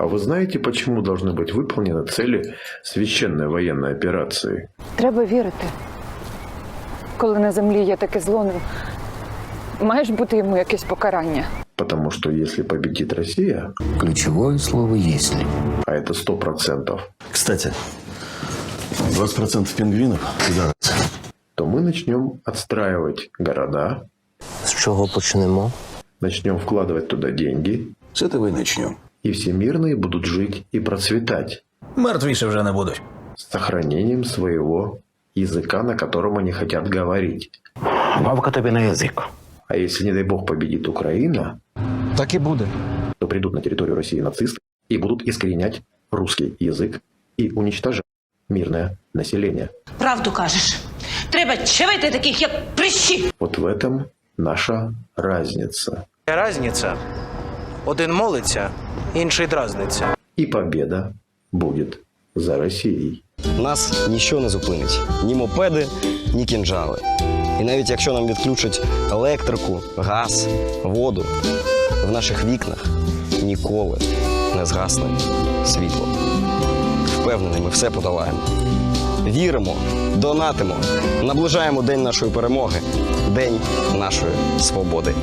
А вы знаете, почему должны быть выполнены цели священной военной операции? Треба вірити. Коли на землі є таке зло, ну, має ж бути йому якесь покарання. Потому что если победит Россия, Ключевое слово «если». а это сто процентов, Кстати, 20% пингвинов пидорасы. то мы начнем отстраивать города, З чого почнемо? начнем вкладывать туда деньги, С этого и начнем. и все мирные будут жить и процветать Мертвіше вже не будуть. с сохранением своего языка, на котором они хотят говорить. Бабка тобі на язик. А если, не дай бог, победит Украина, Так і буде. то придут на территорию России нацисты и будут искоренять русский язык и уничтожать мирное население. Правду кажеш. Треба чавити таких, як прищі. Вот в этом наша разница. Разниця. Один молиться, Інший дразниться. И победа будет за Россией. Нас ніщо не зупинить. Ні мопеди, ні кінжали. І навіть якщо нам відключать електрику, газ, воду, в наших вікнах ніколи не згасне світло. Впевнений, ми все подолаємо. Віримо, донатимо, наближаємо день нашої перемоги, день нашої свободи.